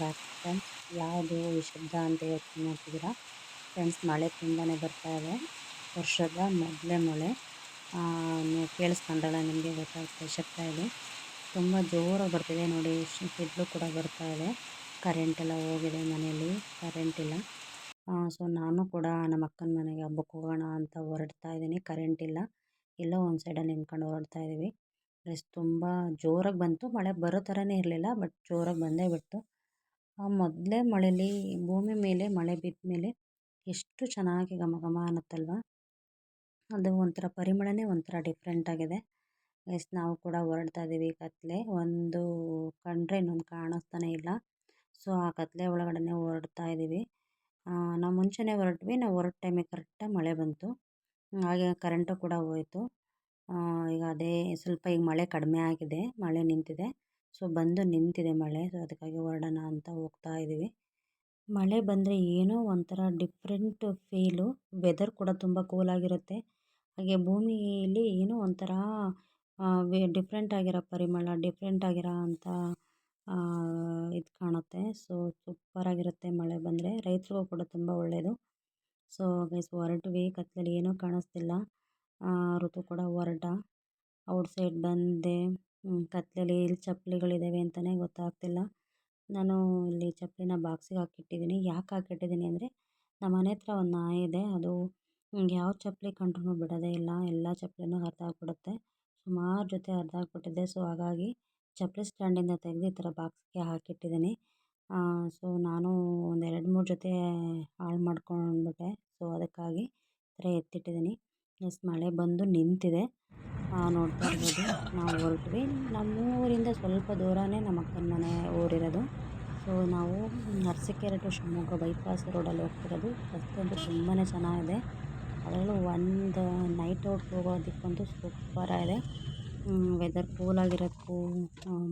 Back friends ಯಾವುದು ಶಬ್ದ ಅಂತ ಯೋಚನೆ ಮಾಡ್ತಿದ್ದೀರಾ? ಫ್ರೆಂಡ್ಸ್ ಮಳೆ ತುಂಬಾ ಬರ್ತಾ ಇದೆ. ವರ್ಷದ ಮೊದಲೇ ಮಳೆ. ನೀವು ಕೇಳಿಸ್ಕೊಂಡಲ್ಲ ನಿಮಗೆ ಗೊತ್ತಾಗುತ್ತೆ ಶಬ್ದ ಇದೆ. ತುಂಬ ಜೋರಾಗಿ ಬರ್ತಿದೆ ನೋಡಿ ಸಿಡ್ಲು ಕೂಡ ಬರ್ತಾ ಇದೆ. ಕರೆಂಟ್ ಎಲ್ಲ ಹೋಗಿದೆ ಮನೆಯಲ್ಲಿ ಕರೆಂಟ್ ಇಲ್ಲ. ಸೊ ನಾನು ಕೂಡ ನಮ್ಮ ಅಕ್ಕನ ಮನೆಗೆ ಹಬ್ಬಕ್ಕೆ ಹೋಗೋಣ ಅಂತ ಹೊರಡ್ತಾ ಇದ್ದೀನಿ ಕರೆಂಟ್ ಇಲ್ಲ. ಎಲ್ಲೋ ಒಂದು ಸೈಡಲ್ಲಿ ನಿಂತ್ಕೊಂಡು ಹೊರಡ್ತಾ ಇದ್ದೀವಿ. ಪ್ಲಸ್ ತುಂಬ ಜೋರಾಗಿ ಬಂತು. ಮಳೆ ಬರೋ ಥರನೇ ಇರಲಿಲ್ಲ ಬಟ್ ಜೋರಾಗಿ ಬಂದೇ ಬಿಡ್ತು. ಆ ಮೊದಲೇ ಮಳೇಲಿ ಭೂಮಿ ಮೇಲೆ, ಮಳೆ ಬಿದ್ದ ಮೇಲೆ ಎಷ್ಟು ಚೆನ್ನಾಗಿ ಘಮ ಘಮ ಅನ್ನುತ್ತಲ್ವ? ಅದು ಒಂಥರ ಪರಿಮಳನೇ ಒಂಥರ ಡಿಫ್ರೆಂಟಾಗಿದೆ ಎಸ್, ನಾವು ಕೂಡ ಹೊರಡ್ತಾ ಇದ್ದೀವಿ ಕತ್ತಲೆ ಒಂದು ಕಂಡ್ರೆ ಇನ್ನೊಂದು ಕಾಣಿಸ್ತಾನೆ ಇಲ್ಲ. ಸೊ, ಆ ಕತ್ತಲೆ ಒಳಗಡೆ ಹೊರಡ್ತಾ ಇದ್ದೀವಿ. ನಾವು ಮುಂಚೆನೇ ಹೊರಟ್ವಿ. ನಾವು ಹೊರಟ ಟೈಮಿಗೆ ಕರೆಕ್ಟಾಗಿ ಮಳೆ ಬಂತು. ಹಾಗೆ ಕರೆಂಟು ಕೂಡ ಹೋಯಿತು. ಈಗ ಅದೇ ಸ್ವಲ್ಪ ಈಗ ಮಳೆ ಕಡಿಮೆ ಆಗಿದೆ. ಮಳೆ ನಿಂತಿದೆ. ಸೊ, ಬಂದು ನಿಂತಿದೆ ಮಳೆ. ಸೊ, ಅದಕ್ಕಾಗಿ ಹೊರಡೋಣ ಅಂತ ಹೋಗ್ತಾ ಇದ್ದೀವಿ. ಮಳೆ ಬಂದರೆ ಏನೋ ಒಂಥರ ಡಿಫ್ರೆಂಟ್ ಫೀಲು ವೆದರ್ ಕೂಡ ತುಂಬ ಕೂಲಾಗಿರುತ್ತೆ ಹಾಗೆ ಭೂಮಿಯಲ್ಲಿ ಏನೋ ಒಂಥರ ಡಿಫ್ರೆಂಟ್ ಆಗಿರೋ ಪರಿಮಳ ಡಿಫ್ರೆಂಟ್ ಆಗಿರೋ ಅಂಥ ಇದು ಕಾಣುತ್ತೆ. ಸೊ ಸೂಪರಾಗಿರುತ್ತೆ ಮಳೆ ಬಂದರೆ. ರೈತರಿಗೂ ಕೂಡ ತುಂಬ ಒಳ್ಳೆಯದು ಸೊ ಗೈಸ್ ಹೊರಟ್ವಿ. ಕತ್ತಲಲ್ಲಿ ಏನೂ ಕಾಣಿಸ್ತಿಲ್ಲ. ಋತು ಕೂಡ ಹೊರಟ. ಔಟ್ಸೈಡ್ ಬಂದೆ. ಕತ್ತಲಲ್ಲಿ ಎಲ್ಲಿ ಚಪ್ಪಲಿಗಳಿದ್ದಾವೆ ಅಂತಲೇ ಗೊತ್ತಾಗ್ತಿಲ್ಲ. ನಾನು ಇಲ್ಲಿ ಚಪ್ಪಲಿನ ಬಾಕ್ಸಿಗೆ ಹಾಕಿಟ್ಟಿದ್ದೀನಿ ಯಾಕೆ ಹಾಕಿಟ್ಟಿದ್ದೀನಿ ಅಂದರೆ, ನಮ್ಮ ಮನೆ ಹತ್ರ ಒಂದು ನಾಯಿ ಇದೆ. ಅದು ಯಾವ ಚಪ್ಪಲಿ ಕಂಡ್ರೂ ಬಿಡೋದೇ ಇಲ್ಲ. ಎಲ್ಲ ಚಪ್ಪಲಿನೂ ಹರಿದಾಕ್ಬಿಡುತ್ತೆ ಸುಮಾರು ಜೊತೆ ಹರಿದಾಕ್ಬಿಟ್ಟಿದೆ ಸೊ ಹಾಗಾಗಿ ಚಪ್ಪಲಿ ಸ್ಟ್ಯಾಂಡಿಂದ ತೆಗೆದು ಈ ಥರ ಬಾಕ್ಸ್ಗೆ ಹಾಕಿಟ್ಟಿದ್ದೀನಿ ಸೊ ನಾನು ಒಂದು ಎರಡು ಮೂರು ಜೊತೆ ಹಾಳು ಮಾಡ್ಕೊಂಡ್ಬಿಟ್ಟೆ. ಸೊ ಅದಕ್ಕಾಗಿ ಈ ಥರ ಎತ್ತಿಟ್ಟಿದ್ದೀನಿ ಎಸ್ ಮಳೆ ಬಂದು ನಿಂತಿದೆ. ನೋಡ್ತಾ ಇರ್ಬೋದು. ನಾವು ಹೊರಟ್ವಿ ನಮ್ಮೂರಿಂದ ಸ್ವಲ್ಪ ದೂರನೇ ನಮ್ಮ ಅಕ್ಕನ ಮನೆ ಊರಿರೋದು. ಸೊ ನಾವು ಅರಸೀಕೆರೆ ಟು ಶಿವಮೊಗ್ಗ ಬೈಪಾಸ್ ರೋಡಲ್ಲಿ ಹೋಗ್ತಿರೋದು. ರಸ್ತೆ ಅಂತೂ ತುಂಬಾ ಚೆನ್ನಾಗಿದೆ. ಅದರಲ್ಲೂ ಒಂದು ನೈಟ್ ಔಟ್ ಹೋಗೋದಕ್ಕಂತೂ ಸೂಪರಾಗಿದೆ ವೆದರ್ ಕೂಲಾಗಿರೋಕ್ಕೂ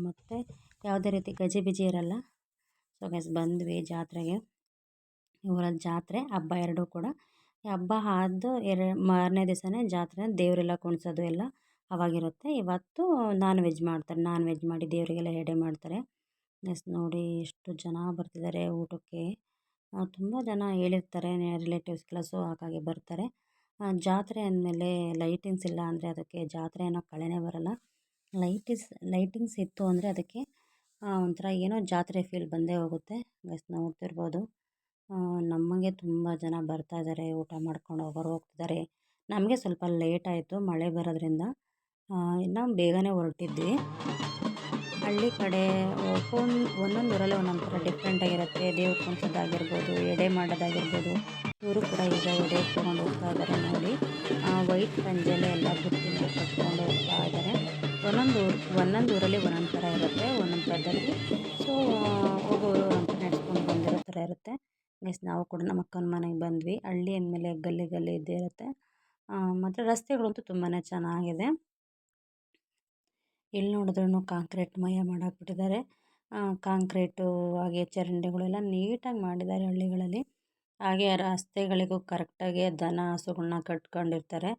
ಮತ್ತು ಯಾವುದೇ ರೀತಿ ಗಜಿಬಿಜಿ ಇರೋಲ್ಲ. ಸೊ ಗಸ್ ಬಂದ್ವಿ ಜಾತ್ರೆಗೆ. ಊರಲ್ಲಿ ಜಾತ್ರೆ, ಹಬ್ಬ ಎರಡೂ ಕೂಡ. ಹಬ್ಬ ಆದ ಎರಡು, ಮಾರನೇ ದಿವಸನೇ ಜಾತ್ರೆ, ದೇವರೆಲ್ಲ ಕುಣಿಸೋದು ಎಲ್ಲ. ಅವಾಗಿರುತ್ತೆ. ಇವತ್ತು ನಾನ್ ವೆಜ್ ಮಾಡ್ತಾರೆ. ನಾನ್ ವೆಜ್ ಮಾಡಿ ದೇವರಿಗೆಲ್ಲ ಎಡೆ ಮಾಡ್ತಾರೆ. ನೆಕ್ಸ್ಟ್ ನೋಡಿ ಎಷ್ಟು ಜನ ಬರ್ತಿದ್ದಾರೆ ಊಟಕ್ಕೆ. ತುಂಬ ಜನ ಹೇಳಿರ್ತಾರೆ. ರಿಲೇಟಿವ್ಸ್ಗೆಲ್ಲ ಸೊ, ಹಾಗಾಗಿ ಬರ್ತಾರೆ. ಜಾತ್ರೆ ಅಂದಮೇಲೆ ಲೈಟಿಂಗ್ಸ್ ಇಲ್ಲ ಅಂದರೆ ಅದಕ್ಕೆ ಜಾತ್ರೆ ಅನ್ನೋ ಕಳೆನೇ ಬರಲ್ಲ. ಲೈಟಿಸ್ ಲೈಟಿಂಗ್ಸ್ ಇತ್ತು ಅಂದರೆ ಅದಕ್ಕೆ ಒಂಥರ ಏನೋ ಜಾತ್ರೆ ಫೀಲ್ ಬಂದೇ ಹೋಗುತ್ತೆ. ಗೈಸ್ ನೋಡ್ತಿರ್ಬೋದು ನಮಗೆ ತುಂಬ ಜನ ಬರ್ತಾ ಇದ್ದಾರೆ. ಊಟ ಮಾಡ್ಕೊಂಡು ಹೋಗೋರು ಹೋಗ್ತಿದ್ದಾರೆ. ನಮಗೆ ಸ್ವಲ್ಪ ಲೇಟ್ ಆಯಿತು. ಮಳೆ ಬರೋದ್ರಿಂದ. ಇನ್ನು ಬೇಗನೆ ಹೊರಟಿದ್ವಿ. ಹಳ್ಳಿ ಕಡೆ ಒಬ್ಬೊಂದು ಒಂದೊಂದು ಊರಲ್ಲಿ ಒಂದೊಂದು ಥರ ಡಿಫ್ರೆಂಟಾಗಿರುತ್ತೆ ದೇವ್ರು ಕುಣಿಸೋದಾಗಿರ್ಬೋದು ಎಡೆ ಮಾಡೋದಾಗಿರ್ಬೋದು. ಇವರು ಕೂಡ ಈಗ ಎಡೆ ತೊಗೊಂಡು ಹೋಗ್ತಾ ಇದ್ದಾರೆ ನೋಡಿ. ವೈಟ್ ಪಂಜೆಲೆ ಎಲ್ಲ ಬುಟ್ಟಿನ ಕಟ್ಕೊಂಡು ಹೋಗ್ತಾ ಇದ್ದಾರೆ ಒಂದೊಂದು ಒಂದೊಂದು ಊರಲ್ಲಿ ಒಂದೊಂದು ಥರ ಇರುತ್ತೆ, ಒಂದೊಂದು ಥರದಲ್ಲಿ. ಸೊ ಒಬ್ಬೊಬ್ಬರು ಅಂತ ನಡ್ಸ್ಕೊಂಡು ಬಂದಿರೋ ಥರ ಇರುತ್ತೆ. ಮೀನ್ಸ್ ನಾವು ಕೂಡ ನಮ್ಮ ಅಕ್ಕನ ಮನೆಗೆ ಬಂದ್ವಿ. ಹಳ್ಳಿ ಅಂದಮೇಲೆ ಗಲ್ಲಿ ಗಲ್ಲಿ ಇದ್ದೇ ಇರುತ್ತೆ. ಮತ್ತು ರಸ್ತೆಗಳಂತೂ ತುಂಬಾ ಚೆನ್ನಾಗಿದೆ. ಎಲ್ಲಿ ನೋಡಿದ್ರೂ ಕಾಂಕ್ರೀಟ್ ಮಯ ಮಾಡಾಕ್ಬಿಟ್ಟಿದ್ದಾರೆ. ಕಾಂಕ್ರೀಟು, ಹಾಗೆ ಚರಂಡಿಗಳೆಲ್ಲ ನೀಟಾಗಿ ಮಾಡಿದ್ದಾರೆ ಹಳ್ಳಿಗಳಲ್ಲಿ. ಹಾಗೆ ರಸ್ತೆಗಳಿಗೂ ಕರೆಕ್ಟಾಗಿ ದನ, ಹಸುಗಳ್ನ ಕಟ್ಕೊಂಡಿರ್ತಾರೆ.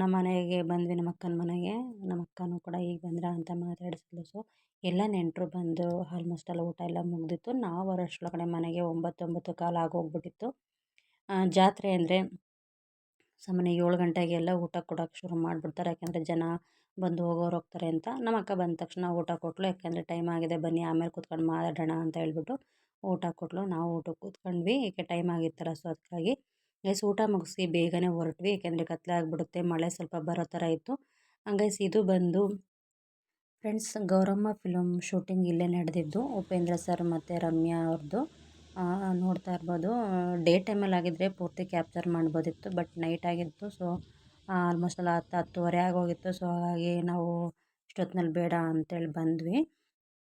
ನಮ್ಮ ಮನೆಗೆ ಬಂದ್ವಿ, ನಮ್ಮ ಅಕ್ಕನ ಮನೆಗೆ. ನಮ್ಮ ಅಕ್ಕನೂ ಕೂಡ ಈಗ ಬಂದ್ರ ಅಂತ ಮಾತಾಡಿಸಿದ್ಲು. ಸೊ ಎಲ್ಲ ನೆಂಟರು ಬಂದು ಆಲ್ಮೋಸ್ಟ್ ಎಲ್ಲ ಊಟ ಎಲ್ಲ ಮುಗಿದಿತ್ತು. ನಾವು ಅಷ್ಟೊಳಗಡೆ ಮನೆಗೆ ಒಂಬತ್ತೊಂಬತ್ತು ಕಾಲ ಕಾಲು ಆಗೋಗ್ಬಿಟ್ಟಿತ್ತು ಜಾತ್ರೆ ಅಂದರೆ ಸಾಮಾನ್ಯ ಏಳು ಗಂಟೆಗೆಲ್ಲ ಊಟ ಕೊಡೋಕೆ ಶುರು ಮಾಡಿಬಿಡ್ತಾರೆ. ಯಾಕೆಂದರೆ ಜನ ಬಂದು ಹೋಗೋರು ಹೋಗ್ತಾರೆ ಅಂತ ನಮ್ಮ ಅಕ್ಕ ಬಂದ ತಕ್ಷಣ ಊಟ ಕೊಟ್ಟಳು ಯಾಕೆಂದರೆ ಟೈಮ್ ಆಗಿದೆ, ಬನ್ನಿ ಆಮೇಲೆ ಕೂತ್ಕೊಂಡು ಮಾತಾಡೋಣ ಅಂತ ಹೇಳ್ಬಿಟ್ಟು ಊಟ ಕೊಟ್ಟಳು ನಾವು ಊಟಕ್ಕೆ ಕೂತ್ಕೊಂಡ್ವಿ. ಏಕೆ ಟೈಮ್ ಆಗಿತ್ತಲ್ಲ ಸೊ ಅದಕ್ಕಾಗಿ ಗೈಸ್ ಊಟ ಮುಗಿಸಿ ಬೇಗನೆ ಹೊರಟ್ವಿ. ಏಕೆಂದರೆ ಕತ್ಲೆ ಆಗಿಬಿಡುತ್ತೆ, ಮಳೆ ಸ್ವಲ್ಪ ಬರೋ ಥರ ಇತ್ತು. ಹಂಗೈಸ್ ಇದು ಬಂದು ಫ್ರೆಂಡ್ಸ್ ಗೌರಮ್ಮ ಫಿಲಮ್ ಶೂಟಿಂಗ್ ಇಲ್ಲೇ ನಡೆದಿದ್ದು. ಉಪೇಂದ್ರ ಸರ್ ಮತ್ತು ರಮ್ಯಾ ಅವ್ರದ್ದು ನೋಡ್ತಾ ಇರ್ಬೋದು. ಡೇ ಟೈಮಲ್ಲಿ ಆಗಿದ್ದರೆ ಪೂರ್ತಿ ಕ್ಯಾಪ್ಚರ್ ಮಾಡ್ಬೋದಿತ್ತು ಬಟ್ ನೈಟ್ ಆಗಿತ್ತು. ಸೊ ಆಲ್ಮೋಸ್ಟ್ ಎಲ್ಲ ಹತ್ತು ಹತ್ತುವರೆ ಆಗೋಗಿತ್ತು. ಸೊ, ಹಾಗಾಗಿ ನಾವು ಇಷ್ಟೊತ್ತಿನಲ್ಲಿ ಬೇಡ ಅಂತೇಳಿ ಬಂದ್ವಿ.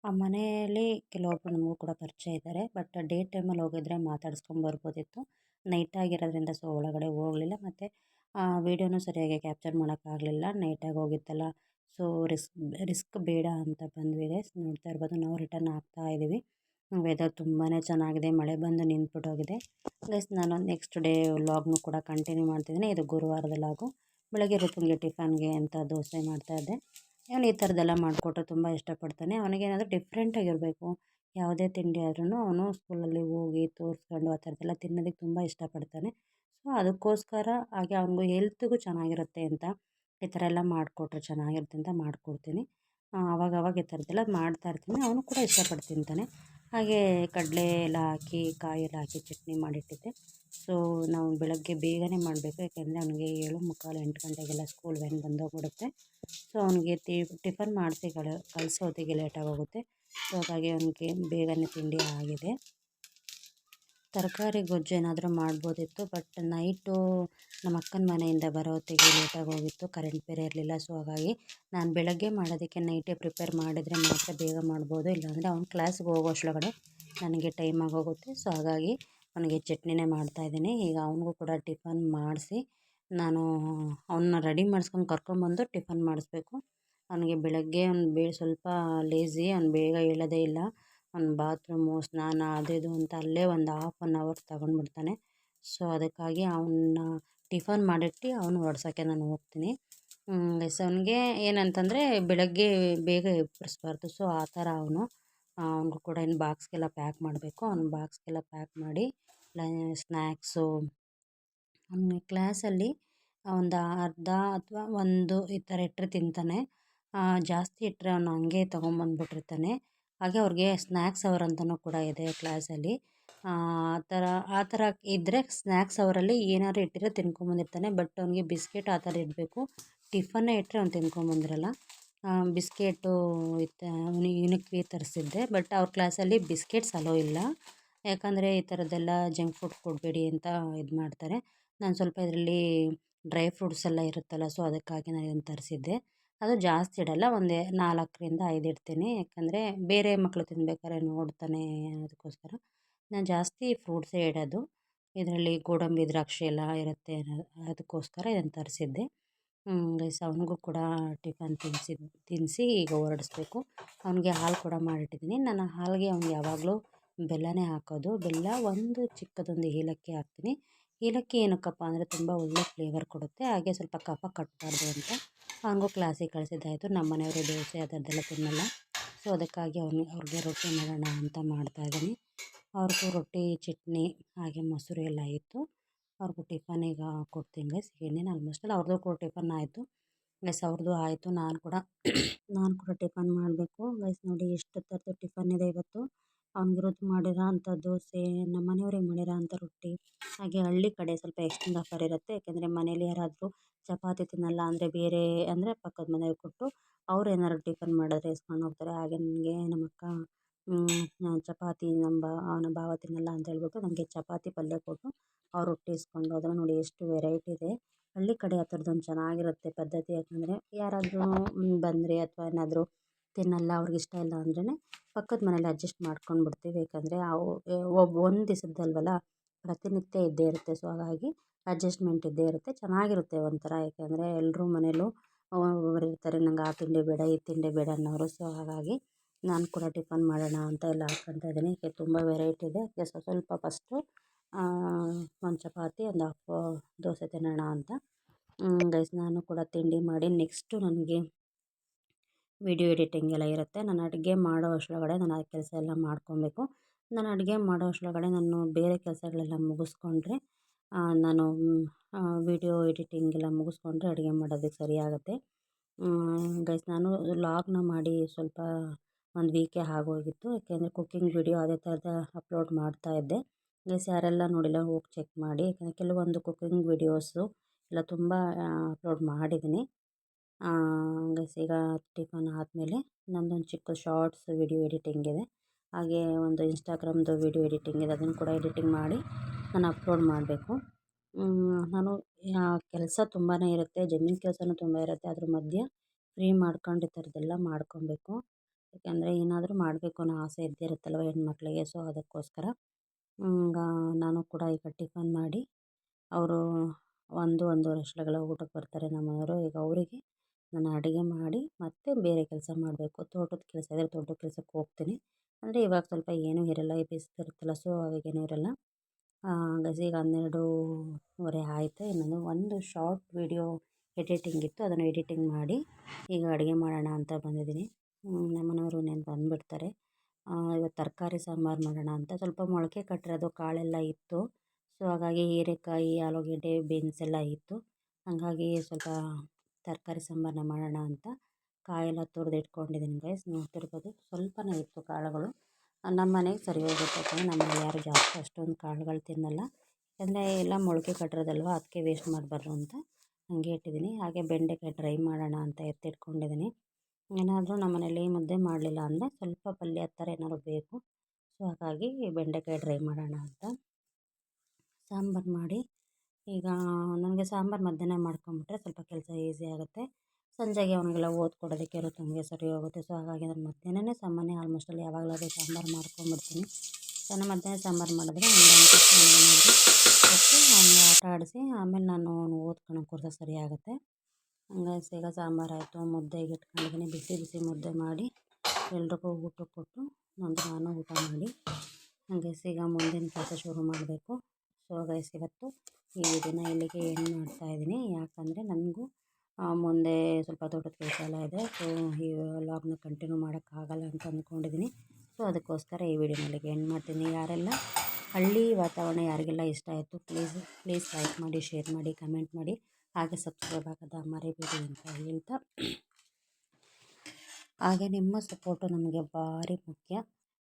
ಆ ಮನೆಯಲ್ಲಿ ಕೆಲವೊಬ್ಬರು ನಮಗೂ ಕೂಡ ಪರಿಚಯ ಇದ್ದಾರೆ. ಬಟ್ ಡೇ ಟೈಮಲ್ಲಿ ಹೋಗಿದ್ರೆ ಮಾತಾಡ್ಸ್ಕೊಂಬರ್ಬೋದಿತ್ತು ನೈಟ್ ಆಗಿರೋದ್ರಿಂದ ಸೊ, ಒಳಗಡೆ ಹೋಗಲಿಲ್ಲ. ಮತ್ತು ವೀಡಿಯೋನೂ ಸರಿಯಾಗಿ ಕ್ಯಾಪ್ಚರ್ ಮಾಡೋಕ್ಕಾಗಲಿಲ್ಲ. ನೈಟಾಗಿ ಹೋಗಿತ್ತಲ್ಲ. ಸೊ, ರಿಸ್ಕ್ ರಿಸ್ಕ್ ಬೇಡ ಅಂತ ಬಂದ್ವಿ ಗೈಸ್ ನೋಡ್ತಾ ಇರ್ಬೋದು. ನಾವು ರಿಟರ್ನ್ ಆಗ್ತಾ ಇದ್ದೀವಿ. ವೆದರ್ ತುಂಬಾ ಚೆನ್ನಾಗಿದೆ. ಮಳೆ ಬಂದು ನಿಂತ್ಬಿಟ್ಟೋಗಿದೆ. ಪ್ಲಸ್ ನಾನು ನೆಕ್ಸ್ಟ್ ಡೇ ವ್ಲಾಗ್ನು ಕೂಡ ಕಂಟಿನ್ಯೂ ಮಾಡ್ತಿದ್ದೀನಿ. ಇದು ಗುರುವಾರದ ಲಾಗು ಬೆಳಗ್ಗೆ ಋತುವಿಗೆ ಟಿಫನ್ಗೆ ಅಂತ ದೋಸೆ ಮಾಡ್ತಾಯಿದ್ದೆ ಅವನು ಈ ಥರದ್ದೆಲ್ಲ ಮಾಡಿಕೊಟ್ರೆ ತುಂಬ ಇಷ್ಟಪಡ್ತಾನೆ. ಅವನಿಗೇನಾದರೂ ಡಿಫ್ರೆಂಟಾಗಿರಬೇಕು ಯಾವುದೇ ತಿಂಡಿ ಆದ್ರೂ ಅವನು ಸ್ಕೂಲಲ್ಲಿ ಹೋಗಿ ತೋರಿಸ್ಕೊಂಡು ಆ ಥರದ್ದೆಲ್ಲ ತಿನ್ನೋದಕ್ಕೆ ತುಂಬ ಇಷ್ಟಪಡ್ತಾನೆ. ಸೊ ಅದಕ್ಕೋಸ್ಕರ ಹಾಗೆ ಅವನಿಗೂ ಹೆಲ್ತ್ಗೂ ಚೆನ್ನಾಗಿರುತ್ತೆ ಅಂತ ಈ ಥರ ಎಲ್ಲ ಮಾಡಿಕೊಟ್ರೆ ಚೆನ್ನಾಗಿರುತ್ತೆ ಅಂತ ಮಾಡಿಕೊಡ್ತೀನಿ. ಆವಾಗವಾಗ ಈ ಥರದ್ದೆಲ್ಲ ಮಾಡ್ತಾಯಿರ್ತೀನಿ ಅವನು ಕೂಡ ಇಷ್ಟಪಟ್ಟು ತಿಂತಾನೆ ಹಾಗೆ ಕಡಲೆ ಎಲ್ಲ ಹಾಕಿ ಕಾಯಿ ಎಲ್ಲ ಹಾಕಿ ಚಟ್ನಿ ಮಾಡಿಟ್ಟಿದ್ದೆ. ಸೊ ನಾವು ಬೆಳಗ್ಗೆ ಬೇಗನೆ ಮಾಡಬೇಕು, ಯಾಕೆಂದರೆ ಅವನಿಗೆ ಏಳು ಮುಕ್ಕಾಲು ಎಂಟು ಗಂಟೆಗೆಲ್ಲ ಸ್ಕೂಲ್ ವ್ಯಾನ್ ಬಂದೋಗ್ಬಿಡುತ್ತೆ. ಸೊ ಅವನಿಗೆ ಟಿಫನ್ ಮಾಡಿಸಿ ಕಳ ಕಳಿಸೋದಿಗೆ ಲೇಟಾಗೋಗುತ್ತೆ ಸೊ ಹಾಗಾಗಿ ಅವನಿಗೆ ಬೇಗನೆ ತಿಂಡಿ ಆಗಿದೆ. ತರಕಾರಿ ಗೊಜ್ಜು ಏನಾದರೂ ಮಾಡ್ಬೋದಿತ್ತು ಬಟ್ ನೈಟು ನಮ್ಮ ಅಕ್ಕನ ಮನೆಯಿಂದ ಬರೋ ಹೊತ್ತಿಗೆ ಲೇಟಾಗಿ ಹೋಗಿತ್ತು ಕರೆಂಟ್ ಬೇರೆ ಇರಲಿಲ್ಲ. ಸೊ ಹಾಗಾಗಿ ನಾನು ಬೆಳಗ್ಗೆ ಮಾಡೋದಕ್ಕೆ ನೈಟೇ ಪ್ರಿಪೇರ್ ಮಾಡಿದರೆ ಮಾತ್ರ ಬೇಗ ಮಾಡ್ಬೋದು. ಇಲ್ಲಾಂದರೆ ಅವ್ನು ಕ್ಲಾಸ್ಗೆ ಹೋಗೋ ಅಷ್ಟೊಳಗಡೆ ನನಗೆ ಟೈಮ್ ಆಗೋಗುತ್ತೆ. ಸೊ ಹಾಗಾಗಿ ಅವನಿಗೆ ಚಟ್ನಿನೇ ಮಾಡ್ತಾ ಇದ್ದೀನಿ. ಈಗ ಅವನಿಗೂ ಕೂಡ ಟಿಫನ್ ಮಾಡಿಸಿ ನಾನು ಅವನ್ನ ರೆಡಿ ಮಾಡ್ಸ್ಕೊಂಡು ಕರ್ಕೊಂಬಂದು ಟಿಫನ್ ಮಾಡಿಸ್ಬೇಕು. ಅವನಿಗೆ ಬೆಳಗ್ಗೆ ಅವ್ನು ಬೇ, ಸ್ವಲ್ಪ ಲೇಝಿ ಅವ್ನು ಬೇಗ ಏಳೋದೇ ಇಲ್ಲ. ಅವ್ನು ಬಾತ್ರೂಮು ಸ್ನಾನ, ಅದು ಇದು ಅಂತ ಅಲ್ಲೇ ಒಂದು ಹಾಫ್ ಆನ್ ಅವರ್ ತಗೊಂಡ್ಬಿಡ್ತಾನೆ ಸೊ ಅದಕ್ಕಾಗಿ ಅವನ್ನ ಟಿಫನ್ ಮಾಡಿಟ್ಟು ಅವನು ಹೊಡ್ಸೋಕ್ಕೆ ನಾನು ಹೋಗ್ತೀನಿ. ಎಸ್ ಅವನಿಗೆ ಏನಂತಂದರೆ ಬೆಳಗ್ಗೆ ಬೇಗ ಎಬ್ಬಿಸ್ಬಾರ್ದು. ಸೊ ಆ ಥರ ಅವನು. ಅವನಿಗೂ ಕೂಡ ಇನ್ನು ಬಾಕ್ಸ್ಗೆಲ್ಲ ಪ್ಯಾಕ್ ಮಾಡಬೇಕು. ಅವ್ನ ಬಾಕ್ಸ್ಗೆಲ್ಲ ಪ್ಯಾಕ್ ಮಾಡಿ ಸ್ನ್ಯಾಕ್ಸು ಕ್ಲಾಸಲ್ಲಿ ಒಂದು ಅರ್ಧ ಅಥವಾ ಒಂದು ಈ ಥರ ಇಟ್ಟರೆ ತಿಂತಾನೆ. ಜಾಸ್ತಿ ಇಟ್ಟರೆ ಅವನು ಹಂಗೆ ತೊಗೊಂಬಂದ್ಬಿಟ್ಟಿರ್ತಾನೆ. ಹಾಗೆ ಅವ್ರಿಗೆ ಸ್ನ್ಯಾಕ್ಸ್ ಅವರ್ ಅಂತಲೂ ಕೂಡ ಇದೆ ಕ್ಲಾಸಲ್ಲಿ. ಆ ಥರ ಆ ಥರ ಇದ್ದರೆ ಸ್ನ್ಯಾಕ್ಸ್ ಅವರಲ್ಲಿ ಏನಾದ್ರು ಇಟ್ಟಿರೋ ತಿನ್ಕೊಂಬಂದಿರ್ತಾನೆ. ಬಟ್ ಅವನಿಗೆ ಬಿಸ್ಕೆಟ್ ಆ ಥರ ಇಡಬೇಕು. ಟಿಫನ್ನೇ ಇಟ್ಟರೆ ಅವ್ನು ತಿನ್ಕೊಂಬಂದಿರಲ್ಲ. ಬಿಸ್ಕೆಟು ಇತ್ತು ಯುನಿಕ್ವಿ ತರಿಸಿದ್ದೆ. ಬಟ್ ಅವ್ರ ಕ್ಲಾಸಲ್ಲಿ ಬಿಸ್ಕೆಟ್ಸ್ ಅಲೋ ಇಲ್ಲ. ಯಾಕಂದರೆ ಈ ಥರದ್ದೆಲ್ಲ ಜಂಕ್ ಫುಡ್ ಕೊಡಬೇಡಿ ಅಂತ ಇದು ಮಾಡ್ತಾರೆ. ನಾನು ಸ್ವಲ್ಪ ಇದರಲ್ಲಿ ಡ್ರೈ ಫ್ರೂಟ್ಸ್ ಎಲ್ಲ ಇರುತ್ತಲ್ಲ, ಸೊ ಅದಕ್ಕಾಗಿ ನಾನು ಇದನ್ನು ತರಿಸಿದ್ದೆ. ಅದು ಜಾಸ್ತಿ ಇಡಲ್ಲ, ಒಂದೇ ನಾಲ್ಕರಿಂದ ಐದು ಇಡ್ತೀನಿ. ಯಾಕಂದರೆ ಬೇರೆ ಮಕ್ಕಳು ತಿನ್ಬೇಕಾದ್ರೆ ನೋಡ್ತಾನೆ ಅದಕ್ಕೋಸ್ಕರ ನಾನು ಜಾಸ್ತಿ ಫ್ರೂಟ್ಸೇ ಇಡೋದು. ಇದರಲ್ಲಿ ಗೋಡಂಬಿ, ದ್ರಾಕ್ಷಿ ಎಲ್ಲ ಇರುತ್ತೆ ಅದಕ್ಕೋಸ್ಕರ ಇದನ್ನು ತರಿಸಿದ್ದೆ. ಗೈಸ್ ಅವನಿಗೂ ಕೂಡ ಟಿಫನ್ ತಿನ್ನಿಸಿ ತಿನ್ನಿಸಿ ಈಗ ಹೊರಡಿಸ್ಬೇಕು. ಅವನಿಗೆ ಹಾಲು ಕೂಡ ಮಾಡಿಟ್ಟಿದ್ದೀನಿ ನಾನು ಹಾಲಿಗೆ ಅವ್ನಿಗೆ ಯಾವಾಗಲೂ ಬೆಲ್ಲನೇ ಹಾಕೋದು. ಬೆಲ್ಲ ಒಂದು ಚಿಕ್ಕದೊಂದು ಏಲಕ್ಕಿ ಹಾಕ್ತೀನಿ. ಏಲಕ್ಕಿ ಏನಕ್ಕಪ್ಪ ಅಂದರೆ ತುಂಬ ಒಳ್ಳೆ ಫ್ಲೇವರ್ ಕೊಡುತ್ತೆ. ಹಾಗೆ ಸ್ವಲ್ಪ ಕಫ ಕಟ್ಟಬಾರ್ದು ಅಂತ ಅವನಿಗೂ ಕ್ಲಾಸಿಗೆ ಕಳಿಸಿದ್ದಾಯಿತು. ನಮ್ಮ ಮನೆಯವರು ದೋಸೆ ಅದರದ್ದೆಲ್ಲ ತಿನ್ನಲ್ಲ. ಸೊ ಅದಕ್ಕಾಗಿ ಅವ್ನಿಗೆ ಅವ್ರಿಗೆ ರೊಟ್ಟಿ ಮಾಡೋಣ ಅಂತ ಮಾಡ್ತಾಯಿದ್ದೀನಿ ಅವ್ರಿಗೂ ರೊಟ್ಟಿ, ಚಟ್ನಿ ಹಾಗೆ ಮೊಸರು ಎಲ್ಲ ಇತ್ತು ಅವ್ರಿಗೂ ಈಗ ಕೊಡ್ತೀನಿ ಗೈಸ್ ಇನ್ನೇನು ಆಲ್ಮೋಸ್ಟ್ ಆಲ್ ಅವ್ರದ್ದು ಕೂಡ ಟಿಫನ್ ಆಯಿತು. ಗೈಸ್ ಅವ್ರದ್ದು ಆಯಿತು. ನಾನು ಕೂಡ ನಾನು ಕೂಡ ಟಿಫನ್ ಮಾಡಬೇಕು. ಗೈಸ್ ನೋಡಿ ಎಷ್ಟು ಥರದ್ದು ಟಿಫನ್ ಇದೆ ಇವತ್ತು. ಅವ್ನಿಗಿರೋದು ಮಾಡಿರೋ ಅಂಥ ದೋಸೆ ನಮ್ಮ ಮನೆಯವ್ರಿಗೆ ಮಾಡಿರೋ ಅಂಥ ರೊಟ್ಟಿ, ಹಾಗೆ ಹಳ್ಳಿ ಕಡೆ ಸ್ವಲ್ಪ ಎಕ್ಸ್ಟೆಂಡ್ ಆಫರ್ ಇರುತ್ತೆ. ಯಾಕೆಂದರೆ ಮನೇಲಿ ಯಾರಾದರೂ ಚಪಾತಿ ತಿನ್ನಲ್ಲ ಅಂದರೆ ಬೇರೆ ಅಂದರೆ ಪಕ್ಕದ ಮನೆಯವ್ರಿಗೆ ಕೊಟ್ಟು ಅವ್ರು ಏನಾದ್ರು ಟಿಫನ್ ಮಾಡಿದ್ರೆ ಇಸ್ಕೊಂಡು ಹೋಗ್ತಾರೆ. ಹಾಗೆ ನನಗೆ ನಮ್ಮ ಅಕ್ಕ ಚಪಾತಿ ನಮ್ಮ ನಮ್ಮ ಭಾವ ತಿನ್ನಲ್ಲ ಅಂತ ಹೇಳ್ಬಿಟ್ಟು ನನಗೆ ಚಪಾತಿ ಪಲ್ಯ ಕೊಟ್ಟು ಅವ್ರು ರೊಟ್ಟಿ ಇಸ್ಕೊಂಡು ಹೋದ್ರು ನೋಡಿ ಎಷ್ಟು ವೆರೈಟಿ ಇದೆ. ಹಳ್ಳಿ ಕಡೆ ಆ ಥರದ್ದೊಂದು ಚೆನ್ನಾಗಿರುತ್ತೆ ಪದ್ಧತಿ ಯಾಕಂದರೆ ಯಾರಾದರೂ ಬಂದರೆ ಅಥವಾ ಏನಾದರೂ ತಿನ್ನಲ್ಲ, ಅವ್ರಿಗೆ ಇಷ್ಟ ಇಲ್ಲ ಅಂದ್ರೇ ಪಕ್ಕದ ಮನೇಲಿ ಅಡ್ಜಸ್ಟ್ ಮಾಡ್ಕೊಂಡು ಬಿಡ್ತೀವಿ ಯಾಕಂದರೆ ಅವು ಒಬ್ಬ ಒಂದು ದಿವಸದ್ದಲ್ವಲ್ಲ ಪ್ರತಿನಿತ್ಯ ಇದ್ದೇ ಇರುತ್ತೆ. ಸೊ ಹಾಗಾಗಿ ಅಡ್ಜಸ್ಟ್ಮೆಂಟ್ ಇದ್ದೇ ಇರುತ್ತೆ. ಚೆನ್ನಾಗಿರುತ್ತೆ ಒಂಥರ. ಯಾಕೆಂದರೆ ಎಲ್ಲರೂ ಮನೇಲೂ ಒಬ್ಬೊಬ್ರು ಇರ್ತಾರೆ ನಂಗೆ ಆ ತಿಂಡಿ ಬೇಡ, ಈ ತಿಂಡಿ ಬೇಡ ಅನ್ನೋರು. ಸೊ ಹಾಗಾಗಿ ನಾನು ಕೂಡ ಟಿಫನ್ ಮಾಡೋಣ ಅಂತ ಎಲ್ಲ ಹಾಕ್ಕೊತಾ ಇದ್ದೀನಿ. ಈಗ ತುಂಬ ವೆರೈಟಿ ಇದೆ. ಅದಕ್ಕೆ ಸ್ವಲ್ಪ ಸ್ವಲ್ಪ ಫಸ್ಟು ಒಂದು ಚಪಾತಿ, ಒಂದು ಹಾಫ್ ದೋಸೆ ತಿನ್ನೋಣ ಅಂತ. ಗೈಸ್ ನಾನು ಕೂಡ ತಿಂಡಿ ಮಾಡಿ ನೆಕ್ಸ್ಟು ನನಗೆ ವಿಡಿಯೋ ಎಡಿಟಿಂಗ್ ಎಲ್ಲ ಇರುತ್ತೆ. ನಾನು ಅಡುಗೆ ಮಾಡೋ ಅಷ್ಟರೊಳಗಡೆ ನಾನು ಆ ಕೆಲಸ ಎಲ್ಲ ಮಾಡ್ಕೊಬೇಕು. ನಾನು ಅಡುಗೆ ಮಾಡೋ ಅಷ್ಟೊಳಗಡೆ ನಾನು ಬೇರೆ ಕೆಲಸಗಳೆಲ್ಲ ಮುಗಿಸ್ಕೊಂಡ್ರೆ ನಾನು ವಿಡಿಯೋ ಎಡಿಟಿಂಗ್ ಎಲ್ಲ ಮುಗಿಸ್ಕೊಂಡ್ರೆ ಅಡುಗೆ ಮಾಡೋದಕ್ಕೆ ಸರಿಯಾಗುತ್ತೆ ಗೈಸ್ ನಾನು ಲಾಗ್ನ ಮಾಡಿ ಸ್ವಲ್ಪ ಒಂದು ವೀಕೆ ಆಗೋಗಿತ್ತು. ಯಾಕೆಂದರೆ ಕುಕ್ಕಿಂಗ್ ವೀಡಿಯೋ ಅದೇ ಥರದ ಅಪ್ಲೋಡ್ ಮಾಡ್ತಾ ಇದ್ದೆ. ಗೈಸ್ ಯಾರೆಲ್ಲ ನೋಡಿಲ್ಲ ಹೋಗಿ ಚೆಕ್ ಮಾಡಿ. ಯಾಕಂದರೆ ಕೆಲವೊಂದು ಕುಕ್ಕಿಂಗ್ ವೀಡಿಯೋಸು ಎಲ್ಲ ತುಂಬ ಅಪ್ಲೋಡ್ ಮಾಡಿದ್ದೀನಿ. ಗೈಸ್ ಈಗ ಟಿಫನ್ ಆದಮೇಲೆ ನಂದೊಂದು ಚಿಕ್ಕ ಶಾರ್ಟ್ಸ್ ವಿಡಿಯೋ ಎಡಿಟಿಂಗ್ ಇದೆ. ಹಾಗೆ ಒಂದು ಇನ್ಸ್ಟಾಗ್ರಾಮ್ದು ವೀಡಿಯೋ ಎಡಿಟಿಂಗ್ ಇದೆ. ಅದನ್ನು ಕೂಡ ಎಡಿಟಿಂಗ್ ಮಾಡಿ ನಾನು ಅಪ್ಲೋಡ್ ಮಾಡಬೇಕು. ನಾನು ಕೆಲಸ ತುಂಬಾ ಇರುತ್ತೆ. ಜಮೀನು ಕೆಲಸನೂ ತುಂಬ ಇರುತ್ತೆ. ಅದ್ರ ಮಧ್ಯೆ ಫ್ರೀ ಮಾಡ್ಕೊಂಡು ಈ ಥರದ್ದೆಲ್ಲ ಮಾಡ್ಕೊಬೇಕು. ಯಾಕೆಂದರೆ ಏನಾದರೂ ಮಾಡಬೇಕು ಅನ್ನೋ ಆಸೆ ಇದ್ದೇ ಇರುತ್ತಲ್ವ ಹೆಣ್ಮಕ್ಳಿಗೆ. ಸೊ ಅದಕ್ಕೋಸ್ಕರ ನಾನು ಕೂಡ ಈಗ ಟಿಫನ್ ಮಾಡಿ, ಅವರು ಒಂದು, ಒಂದೂವರೆ ಅಷ್ಟರೊಳಗೆಲ್ಲ ಊಟಕ್ಕೆ ಬರ್ತಾರೆ ನಮ್ಮವರು, ಈಗ ಅವರಿಗೆ ನಾನು ಅಡುಗೆ ಮಾಡಿ ಮತ್ತೆ ಬೇರೆ ಕೆಲಸ ಮಾಡಬೇಕು. ತೋಟದ ಕೆಲಸ ಇದ್ದರೆ ತೋಟದ ಕೆಲಸಕ್ಕೆ ಹೋಗ್ತೀನಿ. ಅಂದರೆ ಇವಾಗ ಸ್ವಲ್ಪ ಏನೂ ಇರಲ್ಲ, ಈ ಬಿಸಿಲಿರುತ್ತಲ್ಲ ಸೊ ಅವಾಗೇನೂ ಇರಲ್ಲ. ಗೈಸ್ ಈಗ ಹನ್ನೆರಡೂವರೆ ಆಯಿತು. ಇನ್ನೊಂದು ಒಂದು ಶಾರ್ಟ್ ವಿಡಿಯೋ ಎಡಿಟಿಂಗ್ ಇತ್ತು. ಅದನ್ನು ಎಡಿಟಿಂಗ್ ಮಾಡಿ ಈಗ ಅಡುಗೆ ಮಾಡೋಣ ಅಂತ ಬಂದಿದ್ದೀನಿ. ನಮ್ಮನೆಯವರು ನೆನ್ ಬಂದುಬಿಡ್ತಾರೆ. ಇವತ್ತು ತರಕಾರಿ ಸಾಂಬಾರು ಮಾಡೋಣ ಅಂತ. ಸ್ವಲ್ಪ ಮೊಳಕೆ ಕಟ್ಟಿರೋದು ಕಾಳೆಲ್ಲ ಇತ್ತು. ಸೊ, ಹಾಗಾಗಿ ಹೀರೆಕಾಯಿ, ಆಲೂಗೆಡ್ಡೆ, ಬೀನ್ಸ್ ಎಲ್ಲ ಇತ್ತು. ಹಾಗಾಗಿ ಸ್ವಲ್ಪ ತರಕಾರಿ ಸಾಂಬಾರನ್ನ ಮಾಡೋಣ ಅಂತ ಕಾಯೆಲ್ಲ ತುರಿದು ಇಟ್ಕೊಂಡಿದ್ದೀನಿ ಗೈಸ್ ನೋಡ್ತಿರ್ಬೋದು ಸ್ವಲ್ಪನೇ ಇತ್ತು ಕಾಳುಗಳು. ನಮ್ಮ ಮನೆಗೆ ಸರಿ ಹೋಗುತ್ತೆ ಯಾಕಂದರೆ ನಮ್ಮ ಮನೇಲಿ ಯಾರು ಜಾಸ್ತಿ ಅಷ್ಟೊಂದು ಕಾಳುಗಳು ತಿನ್ನಲ್ಲ. ಯಾಕಂದರೆ ಎಲ್ಲ ಮೊಳಕೆ ಕಟ್ಟಿರೋದಲ್ವ ಅದಕ್ಕೆ ವೇಸ್ಟ್ ಮಾಡಬಾರ್ದು ಅಂತ ಹಾಗೆ ಇಟ್ಟಿದ್ದೀನಿ ಹಾಗೆ ಬೆಂಡೆಕಾಯಿ ಡ್ರೈ ಮಾಡೋಣ ಅಂತ ಎತ್ತಿಟ್ಕೊಂಡಿದ್ದೀನಿ ಏನಾದರೂ ನಮ್ಮ ಮನೇಲಿ ಮುದ್ದೆ ಮಾಡಲಿಲ್ಲ ಅಂದರೆ ಸ್ವಲ್ಪ ಪಲ್ಯ ಥರ ಏನಾದ್ರು ಬೇಕು. ಸೊ, ಹಾಗಾಗಿ ಬೆಂಡೆಕಾಯಿ ಡ್ರೈ ಮಾಡೋಣ ಅಂತ. ಸಾಂಬಾರು ಮಾಡಿ, ಈಗ ನನಗೆ ಸಾಂಬಾರು ಮಧ್ಯಾಹ್ನ ಮಾಡ್ಕೊಂಬಿಟ್ರೆ ಸ್ವಲ್ಪ ಕೆಲಸ ಈಸಿ ಆಗುತ್ತೆ. ಸಂಜೆಗೆ ಅವನಿಗೆಲ್ಲ ಓದ್ಕೊಡೋದಕ್ಕೆ ನಮಗೆ ಸರಿ ಹೋಗುತ್ತೆ. ಸೊ, ಹಾಗಾಗಿ ನಾನು ಮಧ್ಯಾಹ್ನನೇ ಸಾಮಾನ್ಯ ಆಲ್ಮೋಸ್ಟ್ ಅಲ್ಲಿ ಯಾವಾಗಲಾದ್ರೂ ಸಾಂಬಾರು ಮಾಡ್ಕೊಂಬಿಡ್ತೀನಿ ನಾನು ಮಧ್ಯಾಹ್ನ ಸಾಂಬಾರು ಮಾಡಿದ್ರೆ ಆಟ ಆಡಿಸಿ ಆಮೇಲೆ ನಾನು ಓದ್ಕೊಳಕ್ಕೆ ಕೂರಿದ್ರೆ ಸರಿ ಆಗುತ್ತೆ. ಹಂಗಾಗಿ ಈಗ ಸಾಂಬಾರು ಆಯಿತು, ಮುದ್ದೆಗೆ ಇಟ್ಕೊಂಡಿದ್ದೀನಿ. ಬಿಸಿ ಬಿಸಿ ಮುದ್ದೆ ಮಾಡಿ ಎಲ್ರಿಗೂ ಊಟಕ್ಕೆ ಕೊಟ್ಟು ನಂತರ ನಾನು ಊಟ ಮಾಡಿ ಹಾಗೆ ಈಗ ಮುಂದಿನ ಕೆಲಸ ಶುರು ಮಾಡಬೇಕು. ಸೊ ಗೈಸ್ ಇವತ್ತು ಈ ದಿನ ಇಲ್ಲಿಗೆ ಎಂಡ್ ಮಾಡ್ತಾಯಿದ್ದೀನಿ ಯಾಕಂದರೆ ನನಗೂ ಮುಂದೆ ಸ್ವಲ್ಪ ದೊಡ್ಡದ ಕೆಲಸ ಎಲ್ಲ ಇದೆ. ಸೊ ಈ ವ್ಲಾಗ್ನ ಕಂಟಿನ್ಯೂ ಮಾಡೋಕ್ಕಾಗಲ್ಲ ಅಂತ ಅಂದ್ಕೊಂಡಿದ್ದೀನಿ ಸೊ ಅದಕ್ಕೋಸ್ಕರ ಈ ವಿಡಿಯೋನಲ್ಲಿಗೆ ಏನು ಮಾಡ್ತೀನಿ. ಯಾರೆಲ್ಲ ಹಳ್ಳಿ ವಾತಾವರಣ ಯಾರಿಗೆಲ್ಲ ಇಷ್ಟ ಆಯಿತು ಪ್ಲೀಸ್ ಪ್ಲೀಸ್ ಲೈಕ್ ಮಾಡಿ ಶೇರ್ ಮಾಡಿ ಕಮೆಂಟ್ ಮಾಡಿ. ಹಾಗೆ ಸಬ್ಸ್ಕ್ರೈಬ್ ಆಗೋದ ಮರಿಬೇಡಿ ಅಂತ ಹೇಳ್ತಾ ಹಾಗೆ ನಿಮ್ಮ ಸಪೋರ್ಟು ನಮಗೆ ಭಾರಿ ಮುಖ್ಯ.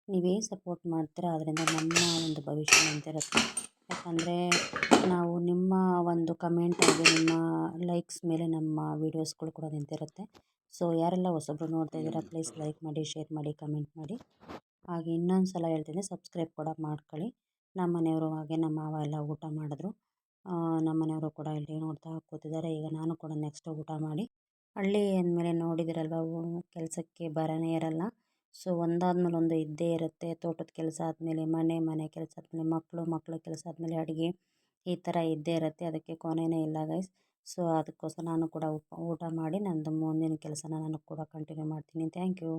ನೀವೇ ಸಪೋರ್ಟ್ ಮಾಡ್ತೀರಾ ಅದರಿಂದ ನಮ್ಮ ಒಂದು ಭವಿಷ್ಯ ನಿಂತಿರುತ್ತೆ ಯಾಕಂದರೆ ನಾವು ನಿಮ್ಮ ಒಂದು ಕಮೆಂಟ್ ಹಾಗೆ ನಿಮ್ಮ ಲೈಕ್ಸ್ ಮೇಲೆ ನಮ್ಮ ವೀಡಿಯೋಸ್ಗಳು ಕೂಡ ನಿಂತಿರುತ್ತೆ. ಸೊ ಯಾರೆಲ್ಲ ಹೊಸಬ್ರು ನೋಡ್ತಾ ಇದ್ದೀರಾ ಪ್ಲೀಸ್ ಲೈಕ್ ಮಾಡಿ ಶೇರ್ ಮಾಡಿ ಕಮೆಂಟ್ ಮಾಡಿ. ಹಾಗೆ ಇನ್ನೊಂದು ಸಲ ಹೇಳ್ತೀನಿ ಸಬ್ಸ್ಕ್ರೈಬ್ ಕೂಡ ಮಾಡ್ಕೊಳ್ಳಿ. ನಮ್ಮ ಮನೆಯವರು ಹಾಗೆ ನಮ್ಮ ಮಾವ ಎಲ್ಲ ಊಟ ಮಾಡಿದ್ರು. ನಮ್ಮ ಮನೆಯವರು ಕೂಡ ಇಲ್ಲಿ ನೋಡ್ತಾ ಕೂತಿದ್ದಾರೆ. ಈಗ ನಾನು ಕೂಡ ನೆಕ್ಸ್ಟ್ ಊಟ ಮಾಡಿ ಹಳ್ಳಿ ಅಂದಮೇಲೆ ನೋಡಿದಿರಲ್ವ ಕೆಲಸಕ್ಕೆ ಬರನೇ ಇರಲ್ಲ. ಸೊ ಒಂದಾದ್ಮೇಲೆ ಒಂದು ಇದ್ದೇ ಇರುತ್ತೆ. ತೋಟದ ಕೆಲಸ ಆದಮೇಲೆ ಮನೆ ಮನೆ ಕೆಲಸ ಆದಮೇಲೆ ಮಕ್ಕಳು ಮಕ್ಕಳು ಕೆಲಸ ಆದಮೇಲೆ ಅಡುಗೆ ಈ ಥರ ಇದ್ದೇ ಇರುತ್ತೆ. ಅದಕ್ಕೆ ಕೊನೆಯೇ ಇಲ್ಲ ಗೈಸ್ ಸೊ ಅದಕ್ಕೋಸ್ಕರ ನಾನು ಕೂಡ ಊಟ ಮಾಡಿ ನಂದು ಮುಂದಿನ ಕೆಲಸನ ನಾನು ಕೂಡ ಕಂಟಿನ್ಯೂ ಮಾಡ್ತೀನಿ. Thank you